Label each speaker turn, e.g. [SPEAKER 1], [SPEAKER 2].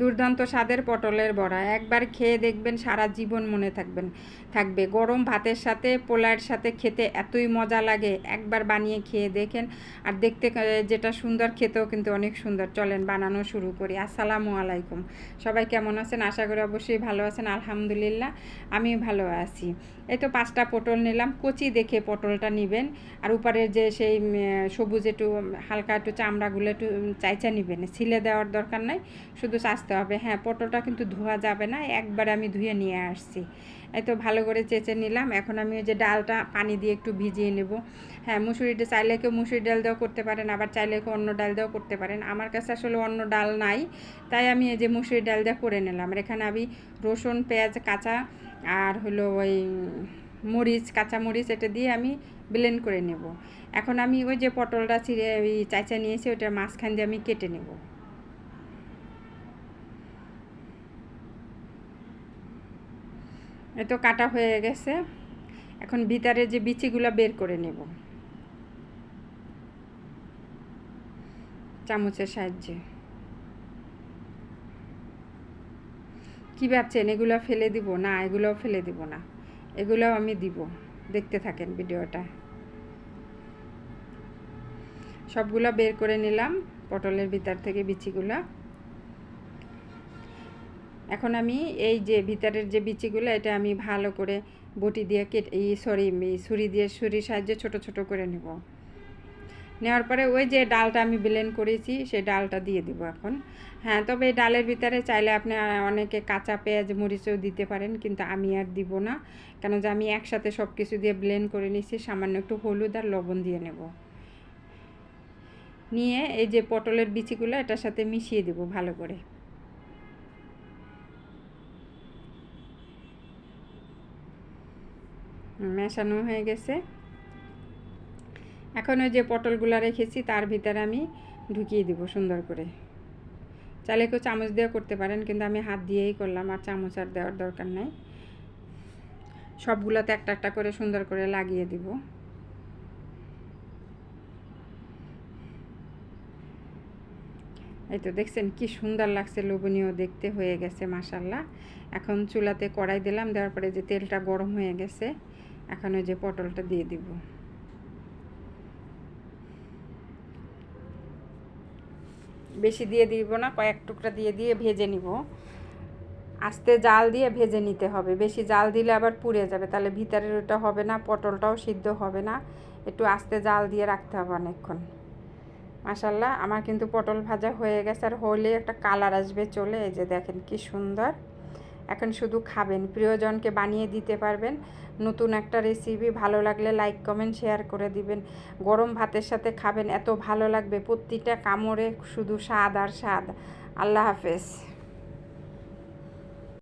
[SPEAKER 1] দুর্দান্ত স্বাদের পটলের বড়া। একবার খেয়ে দেখবেন সারা জীবন মনে থাকবেন, থাকবে। গরম ভাতের সাথে পোলার সাথে খেতে এতই মজা লাগে। একবার বানিয়ে খেয়ে দেখেন। আর দেখতে যেটা সুন্দর, খেতেও কিন্তু অনেক সুন্দর। চলেন, বানানো শুরু করি। আসসালামু আলাইকুম। সবাই কেমন আছেন? আশা করি অবশ্যই ভালো আছেন। আলহামদুলিল্লাহ আমি ভালো আছি। এই তো পাঁচটা পটল নিলাম। কচি দেখে পটলটা নেবেন। আর উপরের যে সেই সবুজ একটু, হালকা একটু চামড়াগুলো একটু চাইচা নেবেন। ছিলে দেওয়ার দরকার নাই। শুধু চাচতে হবে। হ্যাঁ পটলটা কিন্তু ধোয়া যাবে না, একবার আমি ধুয়ে নিয়ে আসছি। এই তো ভালো করে চেঁচে নিলাম। এখন আমি ওই যে ডালটা পানি দিয়ে একটু ভিজিয়ে নেব। হ্যাঁ মুসুরিটা চাইলে কেউ মুসুরি ডাল দিয়েও করতে পারেন, আবার চাইলে কেউ অন্য ডাল দিয়েও করতে পারেন। আমার কাছে আসলে অন্য ডাল নাই, তাই আমি এই যে মুসুরি ডাল দিয়ে করে নিলাম। আর এখানে আমি রসুন, পেঁয়াজ, কাঁচা আর হলো ওই মরিচ, কাঁচা মরিচ এটা দিয়ে আমি ব্লেন্ড করে নেব। এখন আমি ওই যে পটলটা চিড়ে ওই চাইচা নিয়েছি ওটার মাঝখান দিয়ে আমি কেটে নেব। এই তো কাটা হয়ে গেছে। এখন ভিতরে যে বিচিগুলো বের করে নেব। চামচের সাহায্যে। কি ভাবছেন? এগুলো ফেলে দিব? না, এগুলোও ফেলে দিব না। এগুলোও আমি দিব। দেখতে থাকেন ভিডিওটা। সবগুলো বের করে নিলাম। পটলের ভিতর থেকে বিচিগুলো। এখন আমি এই যে ভিতরের যে বিচিগুলো, এটা আমি ভালো করে বটি দিয়ে কেটে, এই সরি ছুরি দিয়ে, ছুরির সাহায্যে ছোট ছোট করে নেব। নেওয়ার পরে ওই যে ডালটা আমি ব্লেন্ড করেছি, সেই ডালটা দিয়ে দিব এখন। হ্যাঁ তবে এই ডালের ভিতরে চাইলে আপনি অনেকে কাঁচা পেঁয়াজ, মরিচও দিতে পারেন, কিন্তু আমি আর দিব না। কেন যে আমি একসাথে সব কিছু দিয়ে ব্লেন্ড করে নিয়েছি সামান্য একটু হলুদ আর লবণ দিয়ে নেব। নিয়ে এই যে পটলের বিচিগুলো, এটার সাথে মিশিয়ে দেব ভালো করে। মেশানো হয়ে গেছে। এখন ওই যে পটলগুলো রেখেছি, তার ভিতরে আমি ঢুকিয়ে দিব সুন্দর করে। চালে কেউ চামচ দিয়ে করতে পারেন, কিন্তু আমি হাত দিয়েই করলাম, আর চামচ আর দেওয়ার দরকার নাই। সবগুলোতে একটা একটা করে সুন্দর করে লাগিয়ে দিব। এই তো দেখছেন কি সুন্দর লাগছে, লোভনীয় দেখতে হয়ে গেছে মাসাল্লাহ এখন চুলাতে কড়াই দিলাম, দেওয়ার পরে যে তেলটা গরম হয়ে গেছে, এখন ওই যে পটলটা দিয়ে দিব। বেশি দিয়ে দিব না, কয়েক টুকরা দিয়ে দিয়ে ভেজে নিব। আস্তে জাল দিয়ে ভেজে নিতে হবে। বেশি জাল দিলে আবার পুড়ে যাবে, তাহলে ভিতরের ওটা হবে না, পটলটাও সিদ্ধ হবে না। একটু আস্তে জাল দিয়ে রাখতে হবে অনেকক্ষণ। মাসাল্লাহ আমার কিন্তু পটল ভাজা হয়ে গেছে আর হলে একটা কালার আসবে চলে, এই যে দেখেন কি সুন্দর। এখন শুধু খাবেন, প্রিয়জনকে বানিয়ে দিতে পারবেন, নতুন একটা রেসিপি ভালো লাগলে লাইক কমেন্ট শেয়ার করে দিবেন। গরম ভাতের সাথে খাবেন, এত ভালো লাগবে, প্রতিটা কামড়ে শুধু স্বাদ আর স্বাদ। আল্লাহ হাফেজ।